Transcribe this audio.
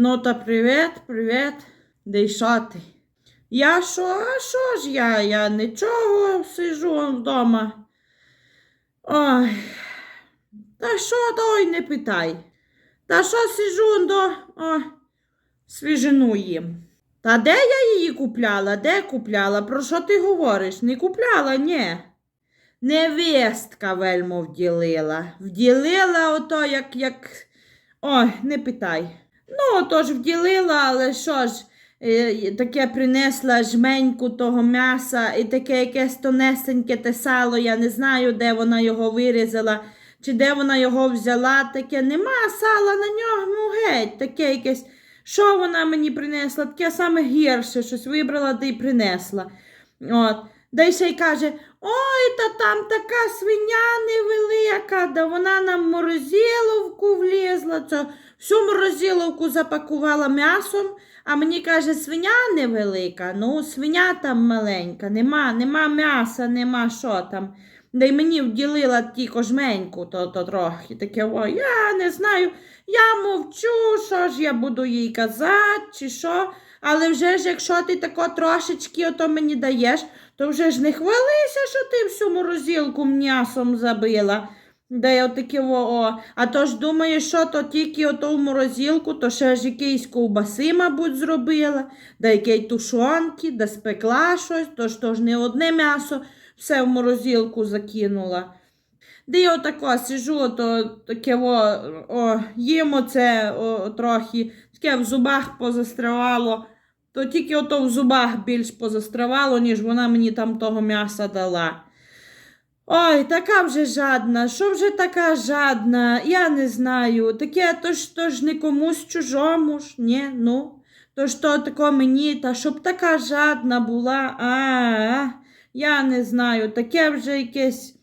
Ну та привіт, привіт. Де й? Я що, а що ж я? Я нічого сижу вдома. Ой. Та що той не питай. Та що сижу до свіжину їм. Та де я її купляла? Де купляла? Про що ти говориш? Не купляла, ні. Невестка вельмо вділила. Вділила ото як, як. Ой, не питай. Ну, тож вділила, але що ж, е, таке принесла жменьку того м'яса і таке якесь тонесеньке те сало, я не знаю, де вона його вирізала, чи де вона його взяла, таке нема сала на ньому геть, таке якесь. Що вона мені принесла? Таке саме гірше, щось вибрала да й принесла. От. Да й ще й каже: ой, та там така свиня невелика, да вона нам морозиловку влізла. Це всю морозиловку запакувала м'ясом, а мені каже, свиня невелика. Ну, свиня там маленька, нема, нема м'яса, нема що там. Да й мені вділила тільки жменьку, то, то трохи таке, о, я не знаю, я мовчу, що ж я буду їй казати, чи що. Але вже ж, якщо ти тако трошечки ото мені даєш, то вже ж не хвалися, що ти всю морозилку м'ясом забила. Да й отаке о. А то ж думаєш, що то тільки ото в морозилку, то ще ж якісь ковбаси, мабуть, зробила, да який тушонки, да спекла щось, то ж то ж не одне м'ясо все в морозилку закинула. Де я отако сижу, то таке о, о, їм оце о, трохи, таке в зубах позастривало, то тільки ото в зубах більш позастривало, ніж вона мені там того м'яса дала. Ой, така вже жадна, що вже така жадна, я не знаю. Таке то ж, то ж не комусь чужому ж, ні, ну. То ж то тако мені, та щоб така жадна була, а, я не знаю, таке вже якесь.